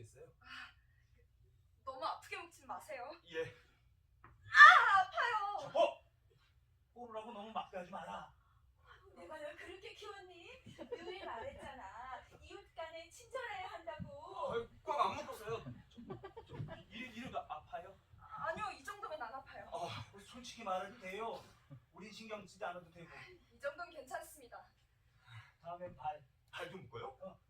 주시겠어요? 너무 아프게 먹지 마세요. 예. 아파요. 어? 꼬르라고 너무 막대하지 마라. 내가 널 그렇게 키웠니? 늘 말했잖아. 이웃 간에 친절해야 한다고. 어, 꽉안 묶었어요. 저, 저, 이, 이래도 아파요? 아니요, 이 정도면 안 아파요. 아, 솔직히 말해도 돼요. 우린 신경 쓰지 않아도 되고. 이 정도는 괜찮습니다. 다음엔 발. 발도 묶어요? 어.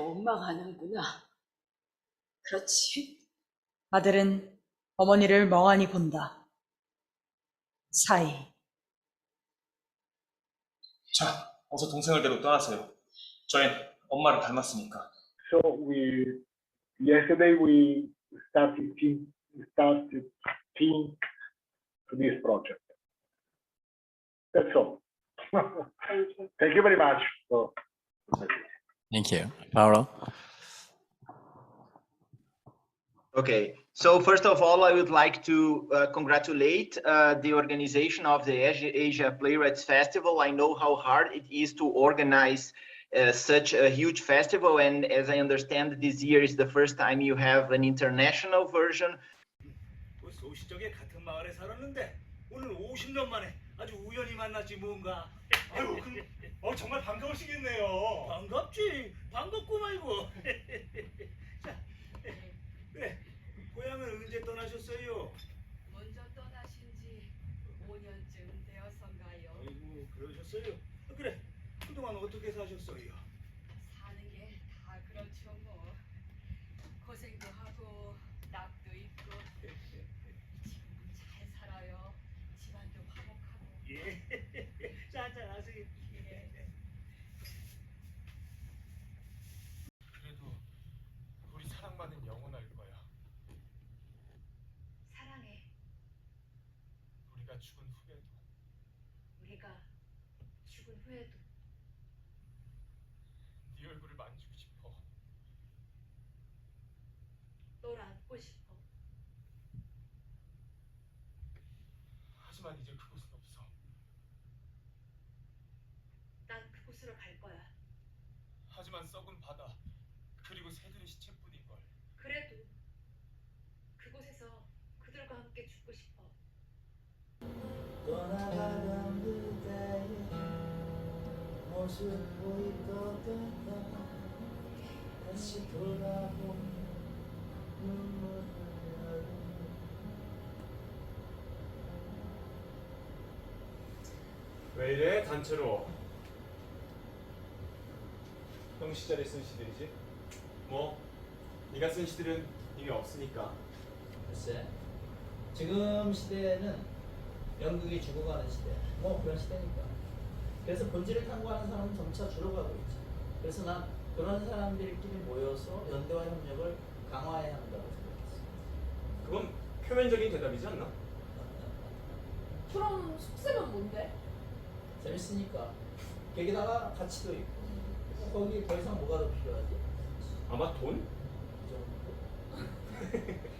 너무 원망하는구나. 그렇지? 아들은 어머니를 멍하니 본다. 사이. 자, 어서 동생을 데리고 떠나세요. 저흰 엄마를 닮았으니까. So we yesterday we started think started think to this project. That's all. Thank you very much. for Thank you. Paolo? Okay, so first of all, I would like to uh, congratulate uh, the organization of the Asia, Asia Playwrights Festival. I know how hard it is to organize uh, such a huge festival, and as I understand, this year is the first time you have an international version. 그 소시적에 같은 마을에 살았는데 오늘 50년 만에 아주 우연히 만났지 뭔가. 아유, 그, 어, 정말 반가우시겠네요. 반갑지. 반갑고 말고. 자, 네. 고향은 언제 떠나셨어요? 먼저 떠나신 지 5년쯤 되어서인가요? 아이고, 그러셨어요. 아, 그래. 그동안 어떻게 사셨어요? 사는 게 다 그렇죠 뭐. 고생도 하고 낙도 있고 지금은 잘 살아요. 집안도 화목하고. 예. 짠짠 하세요. 예. 그래도 우리 사랑만은 영원할 거야. 사랑해. 우리가 죽은 후에도 우리가 죽은 후에도 네 얼굴을 만지고 싶어. 널 안고 싶어. 하지만 이제 그곳은 없어. 난 그곳으로 갈 거야. 하지만 썩은 바다 그리고 새들의 시체뿐인 걸. 그래도 그곳에서 그들과 함께 죽고 싶어. 떠나가던 그대의 모습 보이던 다시 돌아온 눈물을 왜 이래 단체로? 형 시절에 쓴 시들이지? 뭐 네가 쓴 시들은 이미 없으니까. 글쎄 지금 시대는 연극이 죽어가는 시대 뭐 그런 시대니까 그래서 본질을 탐구하는 사람은 점차 줄어가고 있지 그래서 난 그런 사람들끼리 모여서 연대와 협력을 강화해야 한다고 생각했어 그건 표면적인 대답이지 않나? 그럼 숙제는 뭔데? 재밌으니까 거기다가 가치도 있고 거기 더 이상 뭐가 더 필요하지? 아마 돈? 이 정도?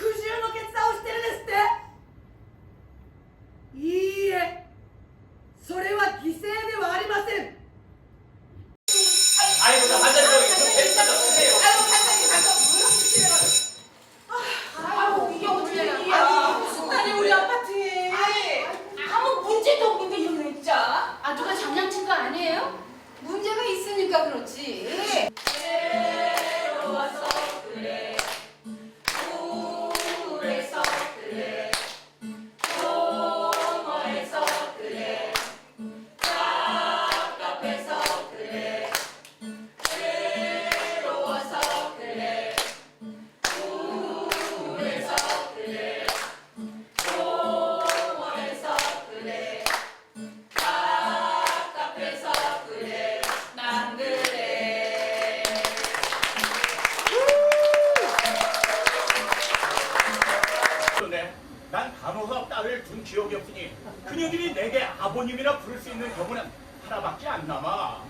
苦渋の決断をしてるですっていいえそれは犠牲ではありません 아이고 아이고 이게 어떻게 일이야 무슨 날이 우리 아파트에 아무 문제도 없는데 이런 거 진짜 아 누가 장난친 거 아니에요? 문제가 있으니까 그렇지. 그런데 난 간호사 딸을 둔 기억이 없으니 그녀들이 내게 아버님이라 부를 수 있는 경우는 하나밖에 안 남아.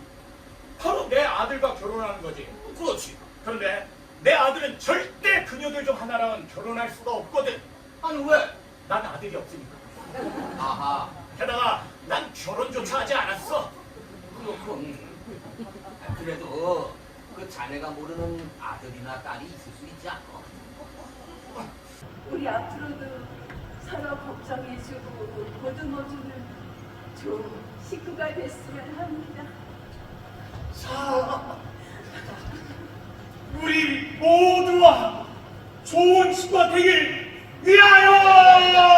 바로 내 아들과 결혼하는 거지. 그렇지. 그런데 내 아들은 절대 그녀들 중 하나랑은 결혼할 수가 없거든. 아니 왜? 난 아들이 없으니까. 아하. 게다가 난 결혼조차 하지 않았어. 그렇군. 그래도 그 자네가 모르는 아들이나 딸이 있을 수 있지 않아? 우리 앞으로도 서로 걱정해주고 보듬어주는 좋은 식구가 됐으면 합니다. 자, 우리 모두와 좋은 친구가 되길 위하여!